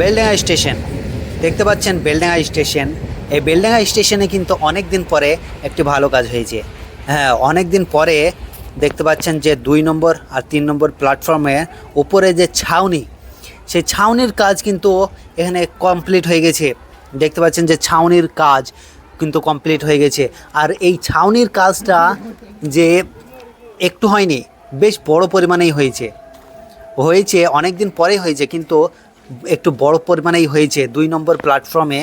Beldanga station. দেখতে পাচ্ছেন Beldanga station. এই বেলডাঙ্গা স্টেশনে কিন্তু অনেক দিন পরে একটি ভালো কাজ হয়েছে। হ্যাঁ অনেক দিন পরে দেখতে পাচ্ছেন যে দুই নম্বর আর তিন নম্বর প্ল্যাটফর্মে উপরে যে ছাউনি, সেই ছাউনির কাজ কিন্তু এখানে কমপ্লিট হয়ে গেছে। দেখতে পাচ্ছেন যে ছাউনির কাজ কিন্তু কমপ্লিট হয়ে গেছে। আর এই ছাউনির কাজটা যে একটু হয়নি, বেশ বড় পরিমাণেই হয়েছে। হয়েছে অনেক দিন পরে হয়েছে, কিন্তু একটু বড় পরিমাণেই হয়েছে। দুই নম্বর প্ল্যাটফর্মে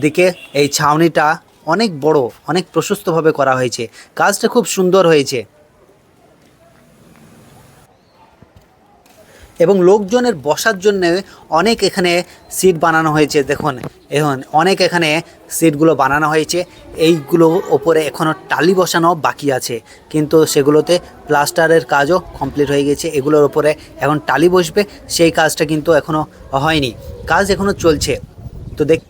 দিকে এই ছাউনিটা অনেক বড়, অনেক প্রশস্তভাবে করা হয়েছে। কাজটা খুব সুন্দর হয়েছে। এবং লোকজনের বসার জন্য অনেক এখানে সিট বানানো হয়েছে, দেখুন। এখন অনেক এখানে সিটগুলো বানানো হয়েছে। এইগুলো ওপরে এখনও টালি বসানো বাকি আছে। কিন্তু সেগুলোতে প্লাস্টারের কাজও কমপ্লিট হয়ে গেছে। এগুলোর ওপরে এখন টালি বসবে। সেই কাজটা কিন্তু এখনও হয়নি। কাজ এখনও চলছে। তো দেখ,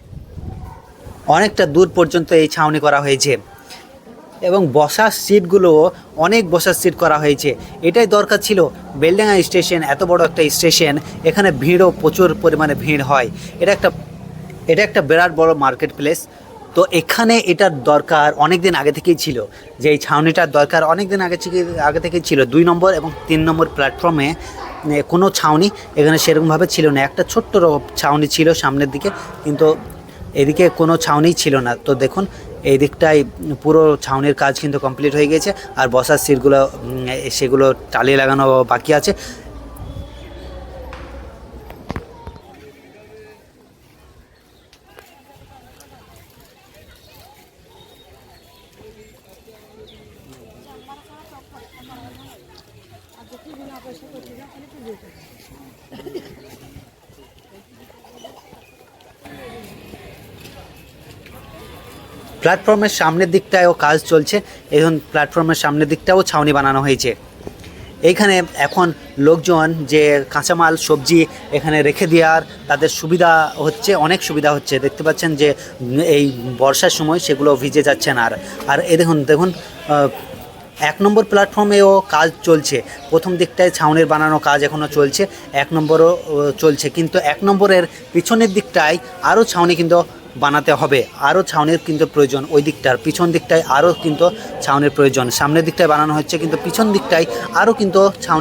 অনেকটা দূর পর্যন্ত এই ছাউনি করা হয়েছে। এবং বসার সিটগুলো অনেক বসার সিট করা হয়েছে। এটাই দরকার ছিল। বেলডাঙ্গা স্টেশন, এত বড় একটা স্টেশন, এখানে ভিড়ও প্রচুর পরিমাণে ভিড় হয়। এটা একটা এটা একটা বিরাট বড় মার্কেট প্লেস তো এখানে এটার দরকার অনেক দিন আগে থেকেই ছিল। যে এই ছাউনিটার দরকার অনেক দিন আগে থেকে, আগে থেকেই ছিল। দুই নম্বর এবং তিন নম্বর প্ল্যাটফর্মে কোনো ছাউনি এখানে সেরকমভাবে ছিল না। একটা ছোট্ট ছাউনি ছিল সামনের দিকে, কিন্তু এদিকে কোনো ছাউনি ছিল না। তো দেখুন এই দিকটায় পুরো ছাউনির কাজ কিন্তু কমপ্লিট হয়ে গেছে। আর বসার সিটগুলো সেগুলো টালি লাগানো বাকি আছে। প্ল্যাটফর্মের সামনের দিকটায়ও কাজ চলছে। এখন প্ল্যাটফর্মের সামনের দিকটাও ছাউনি বানানো হয়েছে। এইখানে এখন লোকজন যে কাঁচামাল, সবজি এখানে রেখে দেওয়ার তাদের সুবিধা হচ্ছে, অনেক সুবিধা হচ্ছে। দেখতে পাচ্ছেন যে এই বর্ষার সময় সেগুলো ভিজে যাচ্ছে না আর। আর এ দেখুন দেখুন এক নম্বর প্ল্যাটফর্মেও কাজ চলছে। প্রথম দিকটায় ছাউনির বানানো কাজ এখনও চলছে, এক নম্বরও চলছে। কিন্তু এক নম্বরের পিছনের দিকটায় আরও ছাউনি কিন্তু বানাতে হবে। আরও ছাউনির কিন্তু প্রয়োজন ওই দিকটার। পিছন দিকটায় আরও কিন্তু ছাউনির প্রয়োজন। সামনের দিকটায় বানানো হচ্ছে, কিন্তু পিছন দিকটায় আরও কিন্তু ছাউনি